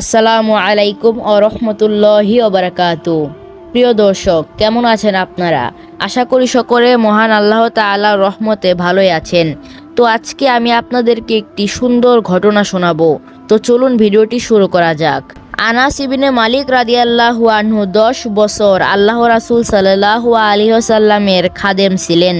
আসসালামু আলাইকুম ও রহমতুল্লাহি প্রিয় দর্শক, কেমন আছেন আপনারা? আশা করি সকলে মহান আল্লাহ তাআলার রহমতে ভালোই আছেন। তো আজকে আমি আপনাদেরকে একটি সুন্দর ঘটনা শোনাবো। তো চলুন ভিডিওটি শুরু করা যাক। আনাস ইবিনে মালিক রাদিয়াল্লাহু আনহু দশ বছর আল্লাহ রাসূল সাল্লাল্লাহু আলাইহি ওয়াসাল্লামের খাদেম ছিলেন।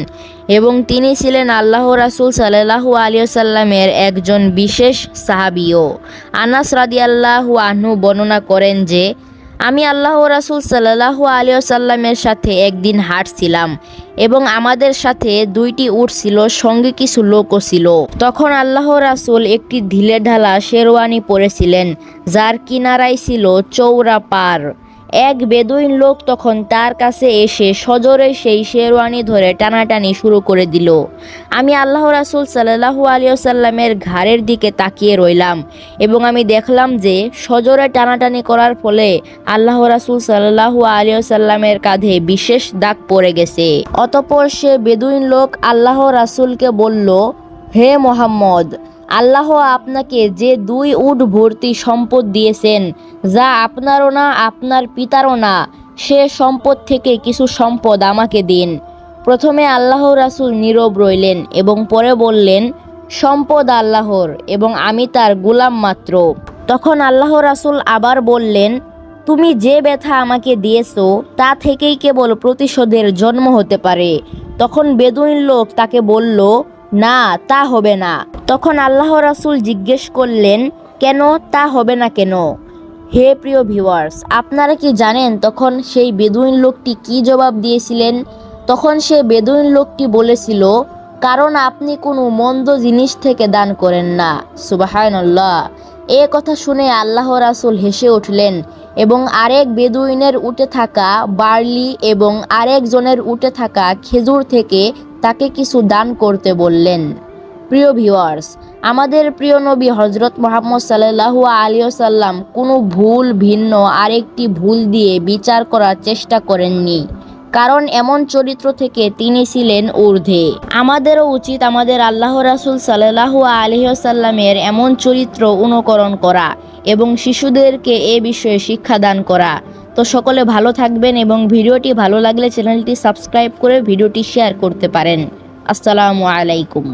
এবং তিনি ছিলেন আল্লাহ রাসুল সাল্লাহু আলাইহি ওয়াসাল্লামের একজন বিশেষ সাহাবীও। আনাস রাদিয়াল্লাহু আনহু বর্ণনা করেন যে, আমি আল্লাহ রাসূল সাল্লাল্লাহু আলাইহি ওয়াসাল্লামের সাথে একদিন হাঁটছিলাম এবং আমাদের সাথে দুইটি উট ছিল, সঙ্গে কিছু লোকও ছিল। তখন আল্লাহ রাসুল একটি ঢিলে ঢালা শেরওয়ানি পরেছিলেন, যার কিনারায় ছিল চৌরা পার। এক বেদুইন লোক তখন তার কাছে এসে সজোরে সেই শেরওয়ানি ধরে টানাটানি শুরু করে দিল। আমি আল্লাহ রাসুল সাল্লাল্লাহু আলাইহি ওয়াসাল্লামের ঘাড়ের দিকে তাকিয়ে রইলাম এবং আমি দেখলাম যে সজোরে টানাটানি করার ফলে আল্লাহ রাসুল সাল্লাল্লাহু আলাইহি ওয়াসাল্লামের কাঁধে বিশেষ দাগ পড়ে গেছে। অতপর সে বেদুইন লোক আল্লাহ রাসুলকে বলল, হে মোহাম্মদ আল্লাহ আপনাকে যে দুই উট ভর্তি সম্পদ দিয়েছেন, যা আপনারও না, আপনার পিতারও না, সে সম্পদ থেকে কিছু সম্পদ আমাকে দিন। প্রথমে আল্লাহ রাসুল নীরব রইলেন এবং পরে বললেন, সম্পদ আল্লাহর এবং আমি তার গোলাম মাত্র। তখন আল্লাহ রাসুল আবার বললেন, তুমি যে ব্যথা আমাকে দিয়েছ, তা থেকেই কেবল প্রতিশোধের জন্ম হতে পারে। তখন বেদুইন লোক তাকে বলল না, তা হবে না। তখন আল্লাহ রাসূল জিজ্ঞেস করলেন, কেন তা হবে না কেন? হে প্রিয় ভিউয়ার্স আপনারা কি জানেন তখন সেই বেদুইন লোকটি কি জবাব দিয়েছিলেন? তখন সে বেদুইন লোকটি বলেছিল, কারণ আপনি কোনো মন্দ জিনিস থেকে দান করেন না। সুবাহানল্লাহ। এ কথা শুনে আল্লাহ রাসূল হেসে উঠলেন এবং আরেক বেদুইনের উঠে থাকা বার্লি এবং আরেকজনের উঠে থাকা খেজুর থেকে তাকে কিছু দান করতে বললেন। প্রিয় ভিওয়ার্স আমাদের প্রিয় নবী হজরত মোহাম্মদ সাল্লাহু আলিয়াল্লাম কোনো ভুল, ভিন্ন, আরেকটি ভুল দিয়ে বিচার করার চেষ্টা করেননি। কারণ এমন চরিত্র থেকে তিনি ছিলেন ঊর্ধ্বে। আমাদেরও উচিত আমাদের আল্লাহ রাসুল সাল্লাহু আলহিসাল্লামের এমন চরিত্র অনুকরণ করা এবং শিশুদেরকে এ বিষয়ে শিক্ষাদান করা। তো সকলে ভালো থাকবেন এবং ভিডিওটি ভালো লাগলে চ্যানেলটি সাবস্ক্রাইব করে ভিডিওটি শেয়ার করতে পারেন। আসসালামু আলাইকুম।